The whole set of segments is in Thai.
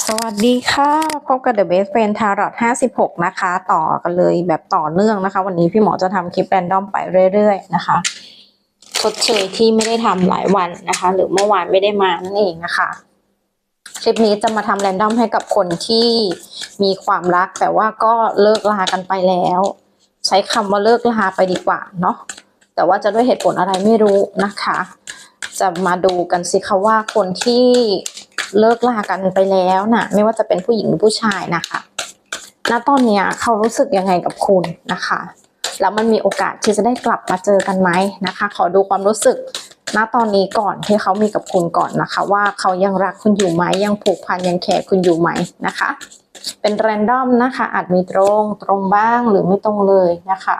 สวัสดีค่ะพบกับ The Best Friend Tarot 56 นะคะ ต่อกันเลยแบบต่อเนื่องนะคะ วันนี้พี่หมอจะทำคลิปแรนดอมไปเรื่อยๆนะคะชดเชยที่ไม่ได้ทำหลายวันนะคะ หรือเมื่อวานไม่ได้มานั่นเองนะคะ คลิปนี้จะมาทำแรนดอมให้กับคนที่มีความรักแต่ว่าก็เลิกลากันไปแล้ว ใช้คำว่าเลิกลาไปดีกว่าเนาะแต่ว่าจะด้วยเหตุผลอะไรไม่รู้นะคะ จะมาดูกันสิคะว่าคนที่ เลิกลากันไปแล้วน่ะไม่ว่าจะเป็นผู้หญิงหรือผู้ชายนะคะณตอนเนี้ยเขารู้สึกยังไงกับคุณนะคะ แล้วมันมีโอกาสที่จะได้กลับมาเจอกันไหมนะคะ ขอดูความรู้สึกณตอนนี้ก่อนที่เขามีกับคุณก่อนนะคะ ว่าเขายังรักคุณอยู่ไหมยังผูกพันยังแคร์คุณอยู่ไหมนะคะ เป็นแรนดอมนะคะ อาจมีตรงตรงบ้างหรือไม่ตรงเลยนะคะ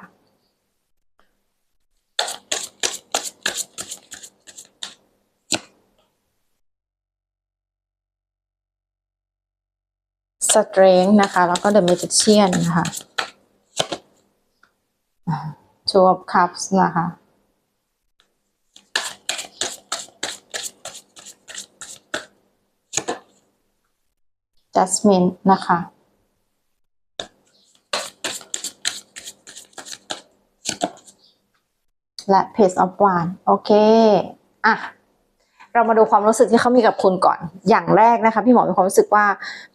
สเตร n งนะคะ แล้วก็ The Magician นะคะ Two of Cups นะคะ Judgment นะคะ และ Page of Wands โอเค อะ เรามาดูความรู้สึกที่เขามีกับคุณก่อน อย่างแรกนะคะ พี่หมอมีความรู้สึกว่า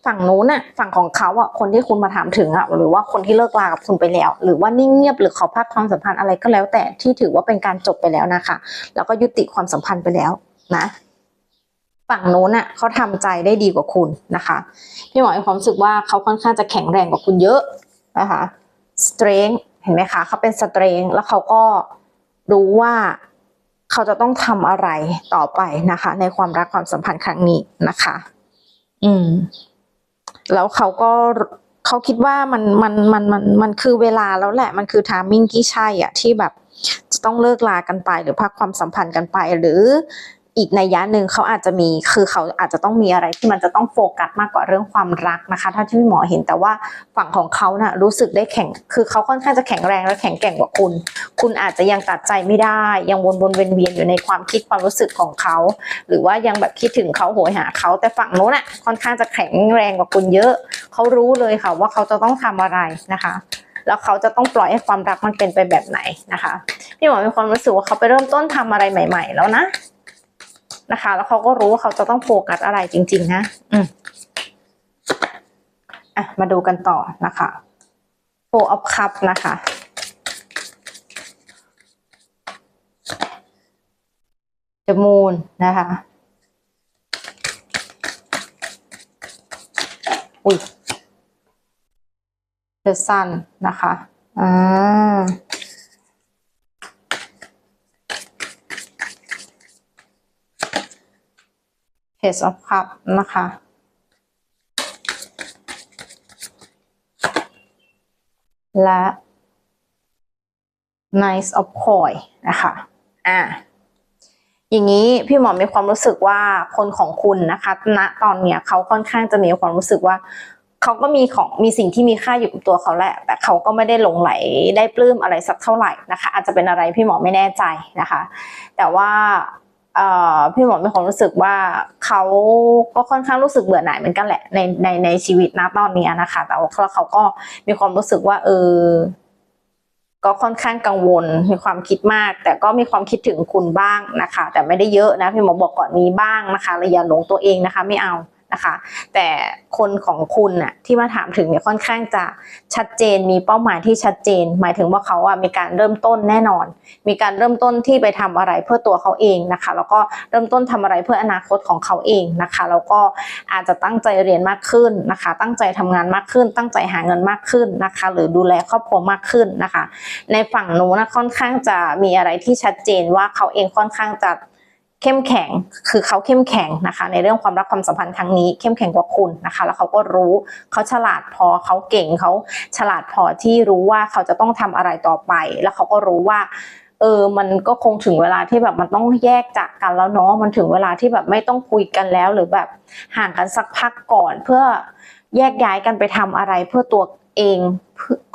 ฝั่งนู้นน่ะฝั่งของเขาอะคนที่คุณมาถามถึงอะหรือว่าคนที่เลิกลากับคุณไปแล้ว หรือว่านิ่งเงียบหรือเขาพักความสัมพันธ์อะไรก็แล้ว แต่ที่ถือว่าเป็นการจบไปแล้วนะคะ แล้วก็ยุติความสัมพันธ์ไปแล้วนะ ฝั่งนู้นน่ะเขาทำใจได้ดีกว่าคุณนะคะ พี่หมอมีความรู้สึกว่าเขาค่อนข้างจะแข็งแรงกว่าคุณเยอะนะคะ strength เห็นไหมคะเขาเป็น strength แล้วเขาก็รู้ว่า เขาจะต้องทำอะไรต่อไปนะคะ ในความรักความสัมพันธ์ครั้งนี้นะคะ อืม แล้วเขาก็เขาคิดว่ามันมันมันมันมันคือเวลาแล้วแหละ มันคือทามมิ่งที่ใช่อะที่แบบจะต้องเลิกลากันไปหรือพักความสัมพันธ์กันไป หรือ อีกในยะหนึ่งเขาอาจจะมีคือเขาอาจจะต้องมีอะไรที่มันจะต้องโฟกัสมากกว่าเรื่องความรักนะคะ ถ้าที่พี่หมอเห็นแต่ว่าฝั่งของเขาน่ะรู้สึกได้แข็งคือเขาค่อนข้างจะแข็งแรงและแข็งแกร่งกว่าคุณ คุณอาจจะยังตัดใจไม่ได้ ยังวนวนเวียนเวียนอยู่ในความคิดความรู้สึกของเขา หรือว่ายังแบบคิดถึงเขาโหยหาเขาแต่ฝั่งโน้นอะค่อนข้างจะแข็งแรงกว่าคุณเยอะเขารู้เลยค่ะว่าเขาจะต้องทำอะไรนะคะแล้วเขาจะต้องปล่อยให้ความรักมันเป็นไปแบบไหนนะคะ พี่หมอมีความรู้สึกว่าเขาไปเริ่มต้นทำอะไรใหม่ ๆ แล้วนะ นะคะ แล้วเขาก็รู้ว่าเขาจะต้องโฟกัสอะไรจริง ๆ นะ อืมอะ มาดูกันต่อนะคะ Four of Cup นะคะ The Moon นะคะอุ้ย The Sun นะคะอ่า Page of Cup นะคะ และ Nice of Coin นะคะอ่าอย่างนี้พี่หมอมีความรู้สึกว่าคนของคุณนะคะณตอนเนี้ยเขาค่อนข้างจะมีความรู้สึกว่าเขาก็มีของมีสิ่งที่มีค่าอยู่กับตัวเขาแหละ แต่เขาก็ไม่ได้หลงไหลได้ปลื้มอะไรสักเท่าไหร่นะคะ อาจจะเป็นอะไรพี่หมอไม่แน่ใจนะคะ แต่ว่าพี่หมอมีความรู้สึกว่า เขาก็ค่อนข้างรู้สึกเบื่อหน่ายเหมือนกันแหละในในในชีวิตนะตอนนี้นะคะ แต่ว่าเขาก็มีความรู้สึกว่าเออก็ค่อนข้างกังวลมีความคิดมาก แต่ก็มีความคิดถึงคุณบ้างนะคะ แต่ไม่ได้เยอะนะพี่หมอบอกก่อนมีบ้างนะคะระยะหลงตัวเองนะคะ ไม่เอา นะคะ แต่คนของคุณน่ะที่มาถามถึงเนี่ยค่อนข้างจะชัดเจนมีเป้าหมายที่ชัดเจน หมายถึงว่าเขาอะมีการเริ่มต้นแน่นอน มีการเริ่มต้นที่ไปทำอะไรเพื่อตัวเขาเองนะคะ แล้วก็เริ่มต้นทำอะไรเพื่ออนาคตของเขาเองนะคะ แล้วก็อาจจะตั้งใจเรียนมากขึ้นนะคะ ตั้งใจทำงานมากขึ้น ตั้งใจหาเงินมากขึ้นนะคะ หรือดูแลครอบครัวมากขึ้นนะคะ ในฝั่งนู้นนะค่อนข้างจะมีอะไรที่ชัดเจนว่าเขาเองค่อนข้างจะ เข้มแข็ง คือเขาเข้มแข็งนะคะ ในเรื่องความรักความสัมพันธ์ครั้งนี้เข้มแข็งกว่าคุณนะคะ แล้วเขาก็รู้เขาฉลาดพอเขาเก่งเขาฉลาดพอที่รู้ว่าเขาจะต้องทำอะไรต่อไป แล้วเขาก็รู้ว่าเออ มันก็คงถึงเวลาที่แบบมันต้องแยกจากกันแล้วเนาะ มันถึงเวลาที่แบบไม่ต้องคุยกันแล้ว หรือแบบห่างกันสักพักก่อนเพื่อแยกย้ายกันไปทำอะไรเพื่อตัวเอง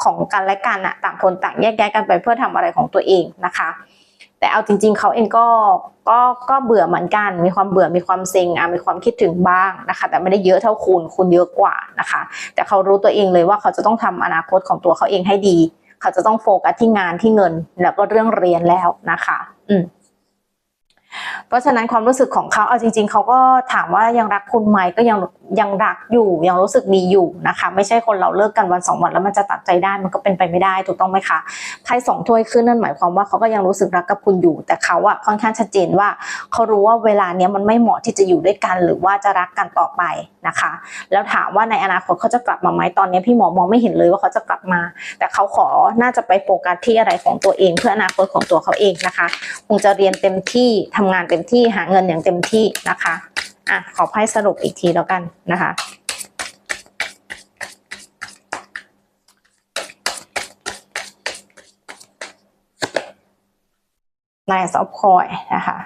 ของกันและกันอะต่างคนต่างแยกย้ายกันไปเพื่อทำอะไรของตัวเองนะคะ แต่เอาจริง ๆเขาเองก็ก็ก็เบื่อเหมือนกัน มีความเบื่อมีความเซ็งอะมีความคิดถึงบ้างนะคะ แต่ไม่ได้เยอะเท่าคุณคุณเยอะกว่านะคะ แต่เขารู้ตัวเองเลยว่าเขาจะต้องทำอนาคตของตัวเขาเองให้ดี เขาจะต้องโฟกัสที่งานที่เงิน แล้วก็เรื่องเรียนแล้วนะคะ อืมเพราะฉะนั้นความรู้สึกของเขาเอาจริง ๆ เขาก็ถามว่ายังรักคุณไหมก็ยัง ยังรักอยู่ยังรู้สึกดีอยู่นะคะ ไม่ใช่คนเราเลิกกันวันสองวันแล้วมันจะตัดใจได้มันก็เป็นไปไม่ได้ถูกต้องไหมคะไพ่สองถ้วยขึ้นนั่นหมายความว่าเขาก็ยังรู้สึกรักกับคุณอยู่ แต่เขาอะค่อนข้างชัดเจนว่าเขารู้ว่าเวลาเนี้ยมันไม่เหมาะที่จะอยู่ด้วยกันหรือว่าจะรักกันต่อไปนะคะ แล้วถามว่าในอนาคตเขาจะกลับมาไหมตอนนี้พี่หมอมองไม่เห็นเลยว่าเขาจะกลับมา แต่เขาขอน่าจะไปโฟกัสที่อะไรของตัวเอง เพื่ออนาคตของตัวเขาเองนะคะ คงจะเรียนเต็มที่ทำงานเต็มที่หาเงินอย่างเต็มที่นะคะ อะขอไพ่สรุปอีกทีแล้วกันนะคะนายซอฟคอยนะคะ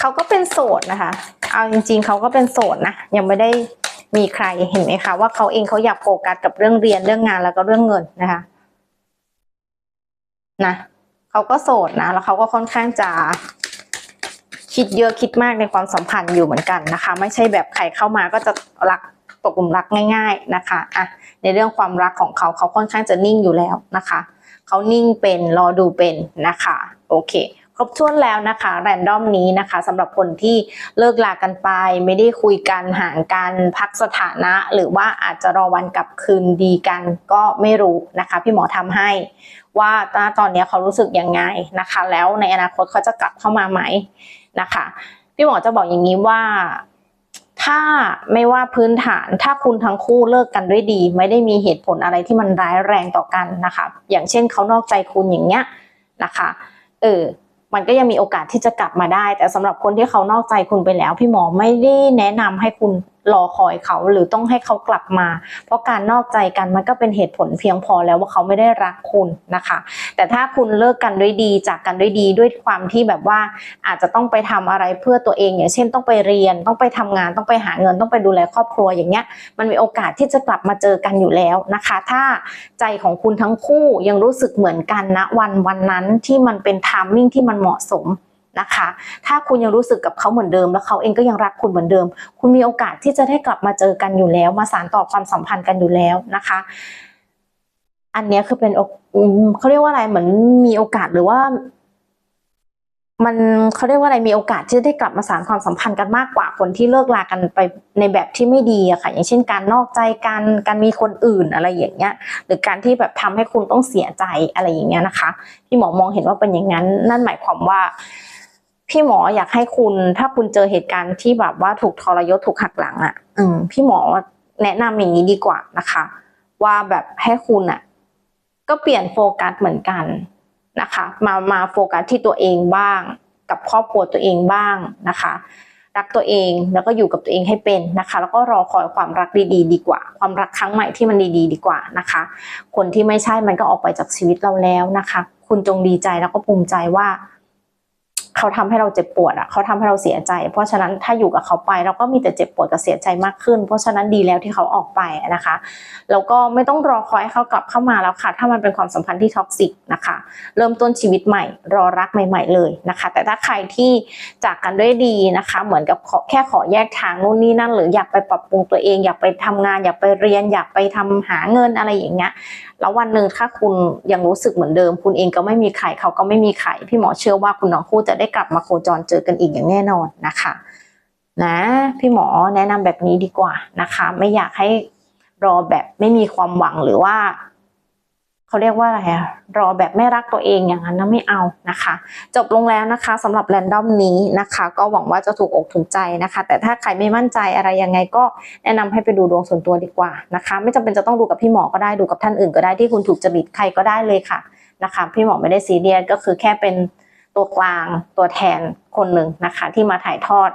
เขาก็เป็นโสดนะคะ เอาจริง ๆเขาก็เป็นโสดนะ ยังไม่ได้มีใครเห็นไหมคะ ว่าเขาเองเขาอยากโฟกัสกับเรื่องเรียนเรื่องงานแล้วก็เรื่องเงินนะคะนะเขาก็โสดนะ แล้วเขาก็ค่อนข้างจะ คิดเยอะคิดมากในความสัมพันธ์อยู่เหมือนกันนะคะ ไม่ใช่แบบใครเข้ามาก็จะรักตกหลุมรักง่าย ๆนะคะอะในเรื่องความรักของเขาเขาค่อนข้างจะนิ่งอยู่แล้วนะคะเขานิ่งเป็นรอดูเป็นนะคะโอเค ครบถ้วนแล้วนะคะแรนดอมนี้นะคะสำหรับคนที่เลิกลากันไป ไม่ได้คุยกันห่างกันพักสถานะ หรือว่าอาจจะรอวันกลับคืนดีกันก็ไม่รู้นะคะ พี่หมอทำให้ว่าตอนนี้เขารู้สึกยังไงนะคะ แล้วในอนาคตเขาจะกลับเข้ามาไหม นะคะ พี่หมอจะบอกอย่างนี้ว่าถ้าไม่ว่าพื้นฐานถ้าคุณทั้งคู่เลิกกันด้วยดี ไม่ได้มีเหตุผลอะไรที่มันร้ายแรงต่อกันนะคะ อย่างเช่นเขานอกใจคุณอย่างเงี้ยนะคะเออมันก็ยังมีโอกาสที่จะกลับมาได้ แต่สำหรับคนที่เขานอกใจคุณไปแล้ว พี่หมอไม่ได้แนะนำให้คุณ รอคอยเขาหรือต้องให้เขากลับมา เพราะการนอกใจกันมันก็เป็นเหตุผลเพียงพอแล้วว่าเขาไม่ได้รักคุณนะคะ แต่ถ้าคุณเลิกกันด้วยดีจากกันด้วยดีด้วยความที่แบบว่าอาจจะต้องไปทำอะไรเพื่อตัวเองอย่างเช่นต้องไปเรียนต้องไปทำงานต้องไปหาเงินต้องไปดูแลครอบครัวอย่างเงี้ยมันมีโอกาสที่จะกลับมาเจอกันอยู่แล้วนะคะ ถ้าใจของคุณทั้งคู่ยังรู้สึกเหมือนกันณวันวันนั้นที่มันเป็นทามมิ่งที่มันเหมาะสม นะคะ ถ้าคุณยังรู้สึกกับเขาเหมือนเดิม แล้วเขาเองก็ยังรักคุณเหมือนเดิม คุณมีโอกาสที่จะได้กลับมาเจอกันอยู่แล้ว มาสานต่อความสัมพันธ์กันอยู่แล้วนะคะ อันนี้คือเป็นเขาเรียกว่าอะไรเหมือนมีโอกาสหรือว่ามันเขาเรียกว่าอะไรมีโอกาสที่จะได้กลับมาสานความสัมพันธ์กันมากกว่าคนที่เลิกลากันไปในแบบที่ไม่ดีอะค่ะ อย่างเช่นการนอกใจกันการมีคนอื่นอะไรอย่างเงี้ย หรือการที่แบบทำให้คุณต้องเสียใจอะไรอย่างเงี้ยนะคะพี่หมอมองเห็นว่าเป็นอย่างนั้น นั่นหมายความว่า พี่หมออยากให้คุณถ้าคุณเจอเหตุการณ์ที่แบบว่าถูกทรยศถูกหักหลังอะ่ะ อืม พี่หมอแนะนำอย่างนี้ดีกว่านะคะ ว่าแบบให้คุณอะ ก็เปลี่ยนโฟกัสเหมือนกันนะคะ มามาโฟกัสที่ตัวเองบ้าง กับครอบครัวตัวเองบ้างนะคะรักตัวเองแล้วก็อยู่กับตัวเองให้เป็นนะคะ แล้วก็รอคอยความรักดีๆดีกว่า ความรักครั้งใหม่ที่มันดีๆดีกว่านะคะ คนที่ไม่ใช่มันก็ออกไปจากชีวิตเราแล้วนะคะ คุณจงดีใจแล้วก็ภูมิใจว่า เขาทำให้เราเจ็บปวดอะเขาทำให้เราเสียใจ เพราะฉะนั้นถ้าอยู่กับเขาไปเราก็มีแต่เจ็บปวดกับเสียใจมากขึ้น เพราะฉะนั้นดีแล้วที่เขาออกไปนะคะแล้วก็ไม่ต้องรอคอยให้เขากลับเข้ามาแล้วค่ะ ถ้ามันเป็นความสัมพันธ์ที่ท็อกซิกนะคะ เริ่มต้นชีวิตใหม่ รอรักใหม่ ๆ เลยนะคะ แต่ถ้าใครที่จากกันด้วยดีนะคะ เหมือนกับขอแค่ขอแยกทางนู่นนี่นั่น หรืออยากไปปรับปรุงตัวเอง อยากไปทำงาน อยากไปเรียน อยากไปทำหาเงินอะไรอย่างเงี้ยแล้ววันหนึ่งถ้าคุณยังรู้สึกเหมือนเดิม คุณเองก็ไม่มีใครเขาก็ไม่มีใครพี่หมอเชื่อว่าคุณน้องคู่จะได้กลับมาโคจรเจอกันอีกอย่างแน่นอนนะคะนะพี่หมอแนะนำแบบนี้ดีกว่านะคะ ไม่อยากให้รอแบบไม่มีความหวังหรือว่า เขาเรียกว่าอะไรอะรอแบบไม่รักตัวเองอย่างนั้นนะไม่เอานะคะ จบลงแล้วนะคะสำหรับแรนดอมนี้นะคะ ก็หวังว่าจะถูกอกถูกใจนะคะ แต่ถ้าใครไม่มั่นใจอะไรยังไงก็แนะนำให้ไปดูดวงส่วนตัวดีกว่านะคะ ไม่จำเป็นจะต้องดูกับพี่หมอก็ได้ดูกับท่านอื่นก็ได้ที่คุณถูกจริตใครก็ได้เลยค่ะนะคะ พี่หมอไม่ได้ซีเรียสก็คือแค่เป็น ตัวกลางตัวแทนคนหนึ่งนะคะ ที่มาถ่ายทอด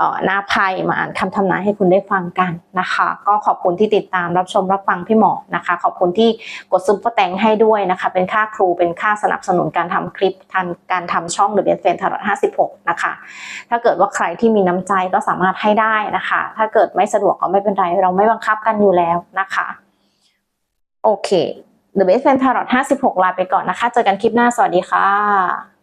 อ่อหน้าไพ่มาอ่านคำทำนายให้คุณได้ฟังกันนะคะ ก็ขอบคุณที่ติดตามรับชมรับฟังพี่หมอนะคะ ขอบคุณที่กดซุปเปอร์แตงให้ด้วยนะคะ เป็นค่าครูเป็นค่าสนับสนุนการทำคลิปทันการทำช่อง The Best Friend Tarot 56นะคะ ถ้าเกิดว่าใครที่มีน้ำใจก็สามารถให้ได้นะคะ ถ้าเกิดไม่สะดวกก็ไม่เป็นไร เราไม่บังคับกันอยู่แล้วนะคะ โอเค The Best Friend Tarot 56ลาไปก่อนนะคะ เจอกันคลิปหน้าสวัสดีค่ะ